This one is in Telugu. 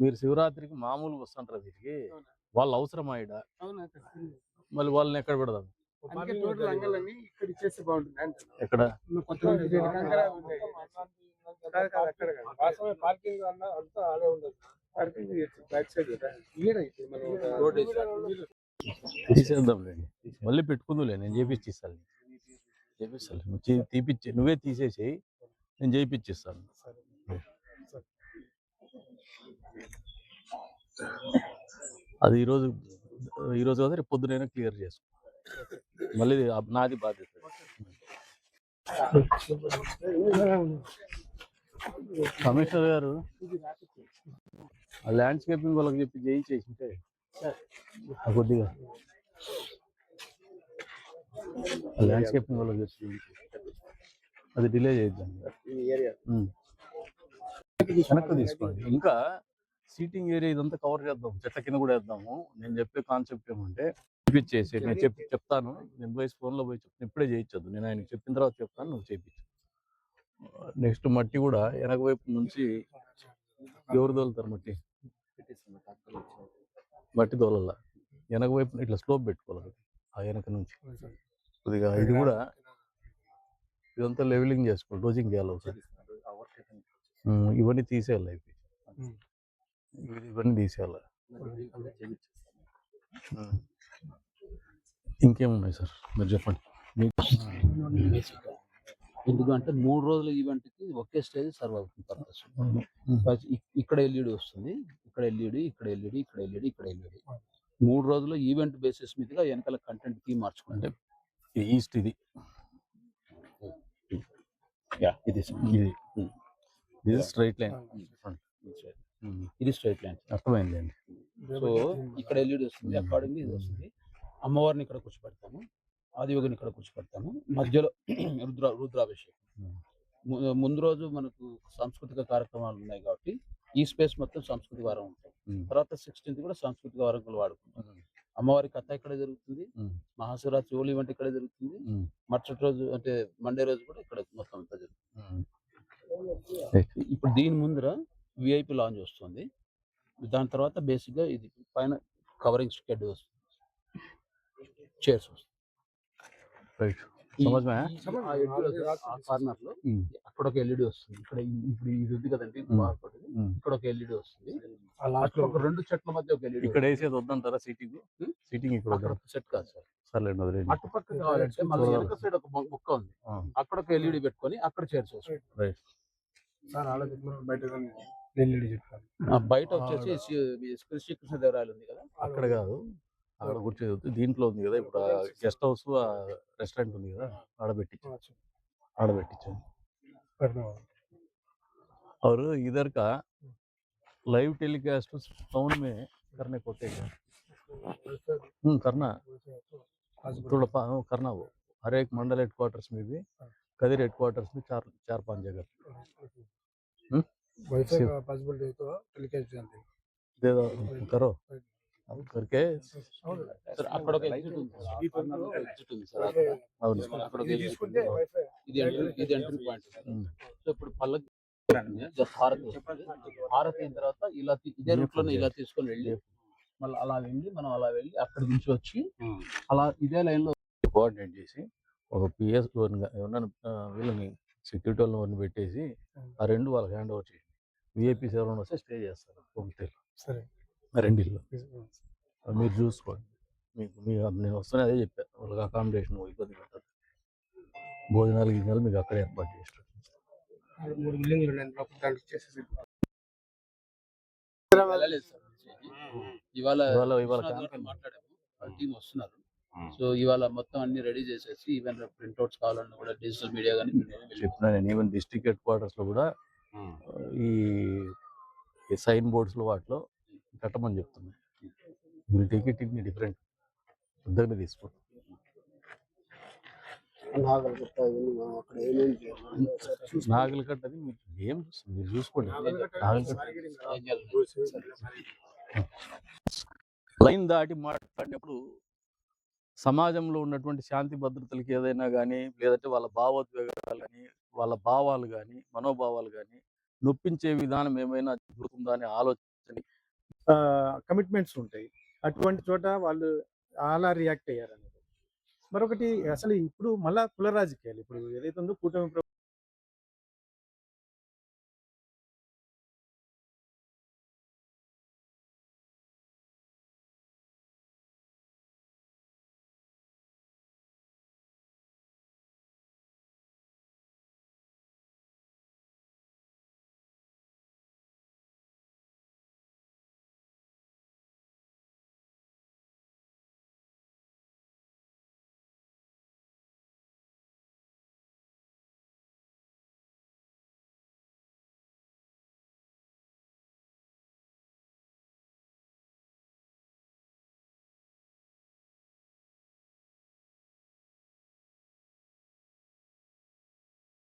మీరు శివరాత్రికి మామూలుగా వస్తుంటారు వీటికి. వాళ్ళు అవసరం ఆవిడ మళ్ళీ వాళ్ళని ఎక్కడ పెడదాం. ఎక్కడ? తీసేద్దాం మళ్ళీ పెట్టుకుందులే నేను చేపించి ఇస్తాను చేపిస్తాను తీపిచ్చి నువ్వే తీసేసేయి నేను చేయించిస్తాను అది ఈరోజు ఈరోజు కదా రేపు పొద్దునైనా క్లియర్ చేసుకో. మళ్ళీ నాది బాధ్యత. కమిషనర్ గారు ఆ ల్యాండ్స్కేపింగ్ వాళ్ళకి చెప్పి చేయించేసింటే కొద్దిగా ల్యాండ్స్కేపింగ్ వాళ్ళకి చెప్పి చేయించేసి. అది డిలే ఉమ్. వెనక్కి తీసుకోండి. ఇంకా సీటింగ్ ఏరియా ఇదంతా కవర్ చేద్దాం. చెట్ల కింద కూడా వేద్దాము. నేను చెప్పే కాన్సెప్ట్ ఏమంటే చూపించేసి నేను చెప్పి చెప్తాను. నేను పోయి ఫోన్లో పోయి చెప్తాను. ఇప్పుడే చేయించద్దు. నేను ఆయనకి చెప్పిన తర్వాత చెప్తాను. నువ్వు చేయించు నెక్స్ట్ మట్టి కూడా వెనక వైపు నుంచి ఎవరు తోలుతారు మట్టి? మట్టి తోలల్ల. వెనక వైపు ఇట్లా స్లోప్ పెట్టుకోవాలి. ఆ వెనక నుంచి. కొద్దిగా ఇది కూడా ఇదంతా లెవెలింగ్ చేసుకోవాలి డోజింగ్ చేయాలి ఒకసారి. ఇవన్నీ తీసేయాలి ఇవి ఇవి- ఇవన్నీ తీసేయాలి. ఇంకేమున్నాయి సార్? మీరు చెప్పండి. ఎందుకంటే మూడు రోజుల ఈవెంట్కి ఒకే స్టేజ్ సర్వ్ అవుతుంది పర్పస్. ఇక్కడ ఎల్ఈడి వస్తుంది ఇక్కడ ఎల్ఈడి ఇక్కడ ఎల్ఈడి ఇక్కడ ఎల్ఈడి ఇక్కడ ఎల్ఈడి మూడు రోజులు ఈవెంట్ బేసిస్ మీదుగా వెనకాల కంటెంట్ థీమ్ మార్చుకుంటే. ఈస్ట్ ఇది. ఇది. ఇది ఇది స్ట్రైట్ లైన్ ఇది స్ట్రైట్ లైన్ అర్థమైందండి. సో ఇక్కడ ఎల్ఈడి వస్తుంది అకార్డింగ్లీ ఇది వస్తుంది. అమ్మవారిని ఇక్కడ కూర్చోపెడతాము ఆదియోగిని ఇక్కడ కూర్చోపెడతాము మధ్యలో రుద్ర రుద్రాభిషేకం. ము- ముందు రోజు మనకు సాంస్కృతిక కార్యక్రమాలు ఉన్నాయి కాబట్టి ఈ స్పేస్ మొత్తం సాంస్కృతిక వారం ఉంటుంది. తర్వాత సిక్స్టీన్త్ కూడా సాంస్కృతిక వారం వాడుకుంటాం. అమ్మవారి కథ ఇక్కడ జరుగుతుంది. మహాశివరాత్రి ఓలి ఈవెంట్ ఇక్కడ జరుగుతుంది. మరుసటి రోజు అంటే మండే రోజు కూడా ఇక్కడ మొత్తం అంతా జరుగుతుంది. ఇప్పుడు దీని ముందర విఐపి లాంచ్ వస్తుంది. దాని తర్వాత బేసిక్గా ఇది పైన కవరింగ్ స్కెడ్ వస్తుంది. చైర్స్ వస్తుంది. లో కార్నర్. అక్కడ ఒక ఎల్ఈడి వస్తుంది. ఇక్కడ ఈ- ఇప్పుడు ఇది ఉంది కదండి. ఇక్కడ ఒక ఎల్ఈడి వస్తుంది. లాస్ట్ అక్కడ ఒక రెండు చెట్ల మధ్య ఒక ఎల్ఈడి ఇక్కడ వేసేది వద్దంటారా సీటింగ్. సీటింగ్ ఇక్కడ సెట్ కాదు సార్. సర్లేండి వదిలేండి అటుపక్క కావాలంటే మళ్ళీ. వెనక సైడ్ ఒక మొక్క ఉంది. అక్కడ ఒక ఎల్ఈడి పెట్టుకొని అక్కడ రైట్. సార్ చెప్పిన బయట ఎల్ఈడి చెప్పారు ఆ బయట వచ్చేసి శ్రీ- శ్రీ శ్రీకృష్ణ దేవరాయలు ఉంది కదా? అక్కడ కాదు. అక్కడ. కూర్చోదు దీంట్లో ఉంది కదా ఇప్పుడు గెస్ట్ హౌస్ రెస్టారెంట్ ఉంది కదా? ఆడ పెట్టించు ఆడ పెట్టించాను और इधर का लाइव टेलीकास्ट टाउन में करने को होते हैं हम्म, करना थोड़ा पा- हाँ, करना वो हर एक मंडल हेड क्वार्टर्स में भी कदर हेड क्वार्टर्स में चार चार पांच जगह వైఫై शिव। పాసిబిలిటీ తో టెలికాస్ట్ చేయాలి दे दो करो अब करके సార్ అక్కడ ఒక ఎగ్జిట్ ఉంది సార్. ఆ corner లో ఒక ఎగ్జిట్ ఉంది సార్ అక్కడ. అవును అక్కడ ఒక ఇది exit తీసుకుంటే ఉంది. వైఫై ఇది ఎంట్రీ ఇది ఎంట్రీ పాయింట్ ఉమ్. సో ఇప్పుడు పల్లకి జస్ట్ హారతి వస్తుంది. హారతి అయిన తర్వాత ఇలా ఇదే రూట్లోనే ఇలా తీసుకొని వెళ్ళి మళ్ళీ అలా వెళ్ళి మనం అలా వెళ్ళి అక్కడి నుంచి వచ్చి అలా ఇదే లైన్లో కోఆర్డినేట్ చేసి ఒక పిఎస్ వీళ్ళని సెక్యూరిటీ వాళ్ళని పెట్టేసి ఆ రెండు వాళ్ళకి హ్యాండ్ ఓవర్ చేయండి. విఐపీస్ ఎవరైనా వస్తే స్టే చేస్తారు సరే. రెండిల్లో మీరు చూసుకోండి. మీకు నేను వస్తూనే అదే చెప్పాను వాళ్ళకి అకామిడేషన్ ఇబ్బంది పెట్టదు భోజనాలు గిజనాలు మీకు అక్కడే ఏర్పాటు చేస్తారు. మూడు బిల్డింగ్లు ఉన్నాయి లోపల దాంట్లో చేసేసి. ఇవాళ ఇవాళ-. మాట్లాడాము. వాళ్ళ టీం వస్తున్నారు. సో ఇవాళ మొత్తం అన్ని రెడీ చేసేసి ఈవెన్ ప్రింట్అవుట్స్ కావాలన్నా కూడా డిజిటల్ మీడియా కానీ చెప్పినా నేను ఈవెన్ డిస్ట్రిక్ట్ హెడ్ క్వార్టర్స్లో కూడా ఈ సైన్ బోర్డ్స్లో వాటిలో కట్టమని చెప్తున్నాను will take it in different పెద్దగానే తీసుకో నాగలి కట్టది మీరు ఏం? మీరు చూసుకోండి. లైన్ దాటి మాట్లాడినప్పుడు సమాజంలో ఉన్నటువంటి శాంతి భద్రతలకి ఏదైనా కానీ లేదంటే వాళ్ళ భావోద్వేగాలు కానీ వాళ్ళ భావాలు కానీ మనోభావాలు కానీ నొప్పించే విధానం ఏమైనా జరుగుతుందా అనే ఆలోచన కమిట్మెంట్స్ ఉంటాయి. అటువంటి చోట వాళ్ళు అలా రియాక్ట్ అయ్యారు అనేది మరొకటి అసలు ఇప్పుడు మళ్ళా కుల రాజకీయాలు. ఇప్పుడు ఏదైతే ఉందో కూటమి